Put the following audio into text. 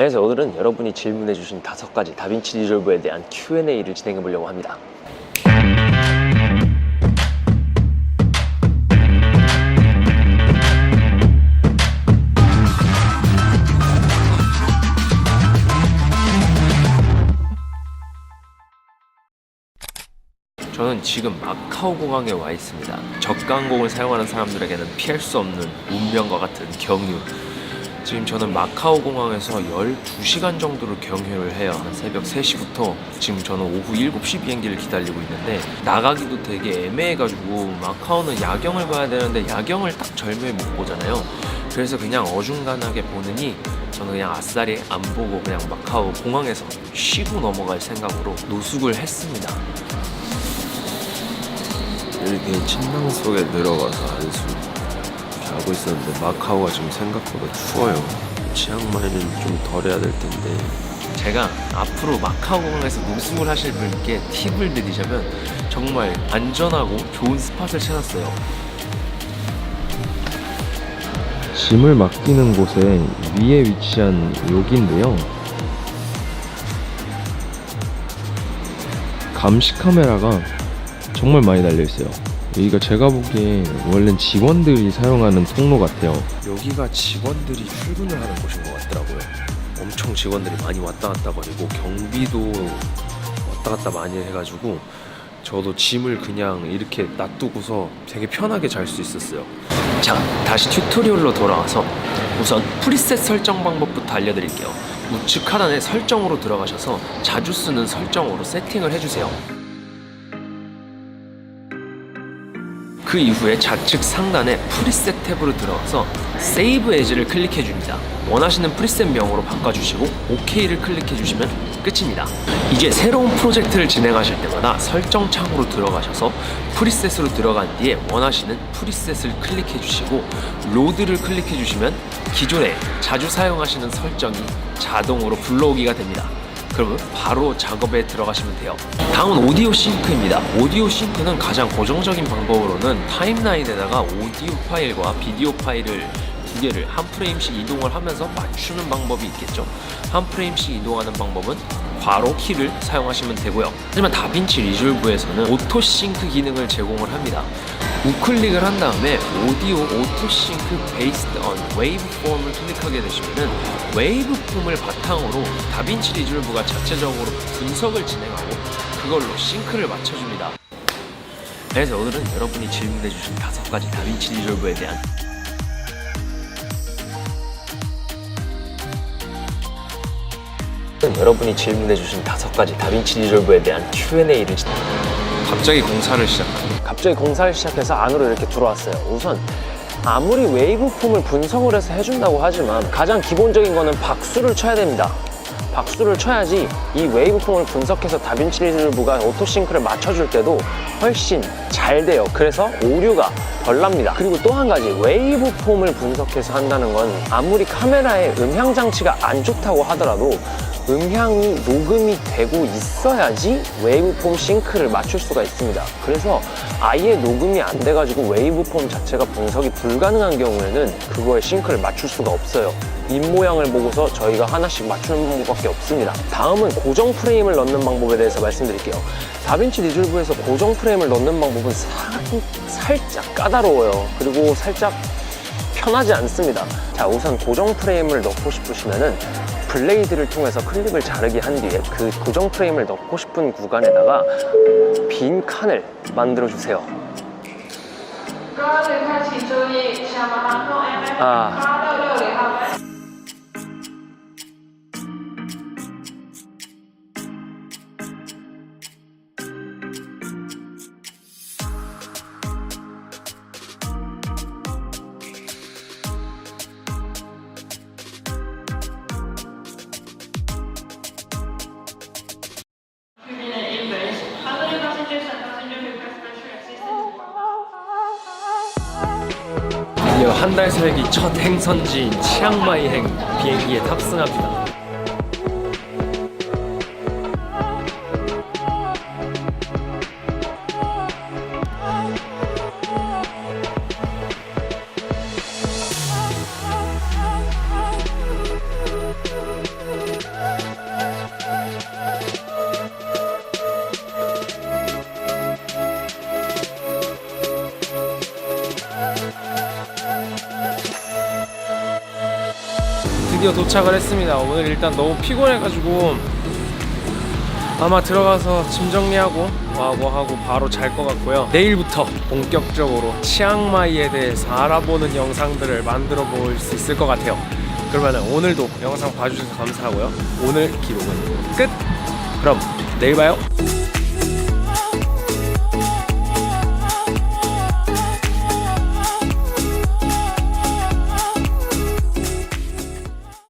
그래서 오늘은 여러분이 질문해 주신 다섯 가지 다빈치 리졸브에 대한 Q&A를 진행해 보려고 합니다. 저는 지금 마카오 공항에 와 있습니다. 저가항공을 사용하는 사람들에게는 피할 수 없는 운명과 같은 경유. 지금 저는 마카오 공항에서 12시간 정도를 경유를 해요. 한 새벽 3시부터 지금 저는 오후 7시 비행기를 기다리고 있는데 나가기도 되게 애매해가지고 마카오는 야경을 봐야 되는데 야경을 딱 절묘히 못 보잖아요. 그래서 그냥 어중간하게 보느니 저는 그냥 아싸리 안 보고 그냥 마카오 공항에서 쉬고 넘어갈 생각으로 노숙을 했습니다. 이렇게 침낭 속에 들어가서 한숨 자고 있었는데 마카오가 지금 생각보다 추워요. 치앙마이는 좀 덜 해야 될 텐데 제가 앞으로 마카오 공항에서 노숙을 하실 분께 팁을 드리자면 정말 안전하고 좋은 스팟을 찾았어요. 짐을 맡기는 곳에 위에 위치한 여기인데요. 감시 카메라가 정말 많이 달려 있어요. 여기가 제가 보기에 원래는 직원들이 사용하는 통로 같아요. 여기가 직원들이 출근을 하는 곳인 것 같더라고요. 엄청 직원들이 많이 왔다 갔다 거리고 경비도 왔다 갔다 많이 해가지고 저도 짐을 그냥 이렇게 놔두고서 되게 편하게 잘 수 있었어요. 자, 다시 튜토리얼로 돌아와서 우선 프리셋 설정 방법부터 알려드릴게요. 우측 하단에 설정으로 들어가셔서 자주 쓰는 설정으로 세팅을 해주세요. 그 이후에 좌측 상단에 프리셋 탭으로 들어가서 세이브 에즈를 클릭해 줍니다. 원하시는 프리셋 명으로 바꿔주시고 OK를 클릭해 주시면 끝입니다. 이제 새로운 프로젝트를 진행하실 때마다 설정 창으로 들어가셔서 프리셋으로 들어간 뒤에 원하시는 프리셋을 클릭해 주시고 로드를 클릭해 주시면 기존에 자주 사용하시는 설정이 자동으로 불러오기가 됩니다. 그러면 바로 작업에 들어가시면 돼요. 다음은 오디오 싱크입니다. 오디오 싱크는 가장 고정적인 방법으로는 타임라인에다가 오디오 파일과 비디오 파일을 두 개를 한 프레임씩 이동을 하면서 맞추는 방법이 있겠죠. 한 프레임씩 이동하는 방법은 괄호 키를 사용하시면 되고요. 하지만 다빈치 리졸브에서는 오토 싱크 기능을 제공을 합니다. 우클릭을 한 다음에 오디오 오토 싱크 베이스드 on 웨이브 폼을 클릭하게 되시면은 웨이브 폼을 바탕으로 다빈치 리졸브가 자체적으로 분석을 진행하고 그걸로 싱크를 맞춰줍니다. 그래서 오늘은 여러분이 질문해주신 다섯 가지 다빈치 리졸브에 대한 여러분이 질문해주신 다섯 가지 다빈치 리졸브에 대한 Q&A를 갑자기 공사를 시작합니다. 갑자기 공사를 시작해서 안으로 이렇게 들어왔어요. 우선 아무리 웨이브폼을 분석을 해서 해준다고 하지만 가장 기본적인 거는 박수를 쳐야 됩니다. 박수를 쳐야지 이 웨이브폼을 분석해서 다빈치 리졸브가 오토싱크를 맞춰줄 때도 훨씬 잘 돼요. 그래서 오류가 덜 납니다. 그리고 또 한 가지 웨이브폼을 분석해서 한다는 건 아무리 카메라의 음향 장치가 안 좋다고 하더라도 음향이 녹음이 되고 있어야지 웨이브폼 싱크를 맞출 수가 있습니다. 그래서 아예 녹음이 안 돼가지고 웨이브폼 자체가 분석이 불가능한 경우에는 그거에 싱크를 맞출 수가 없어요. 입 모양을 보고서 저희가 하나씩 맞추는 방법밖에 없습니다. 다음은 고정 프레임을 넣는 방법에 대해서 말씀드릴게요. 다빈치 리졸브에서 고정 프레임을 넣는 방법은 사- 살짝 까다로워요. 그리고 살짝 편하지 않습니다. 자, 우선 고정 프레임을 넣고 싶으시면은 블레이드를 통해서 클립을 자르게 한 뒤에 그 고정 프레임을 넣고 싶은 구간에다가 빈 칸을 만들어 주세요. ก็ 드디어 한 달 살기 첫 행선지인 치앙마이행 비행기에 탑승합니다. 드디어 도착을 했습니다. 오늘 일단 너무 피곤해가지고 아마 들어가서 짐 정리하고 뭐하고 하고 바로 잘 것 같고요. 내일부터 본격적으로 치앙마이에 대해서 알아보는 영상들을 만들어 볼 수 있을 것 같아요. 그러면 오늘도 영상 봐주셔서 감사하고요. 오늘 기록은 끝. 그럼 내일 봐요.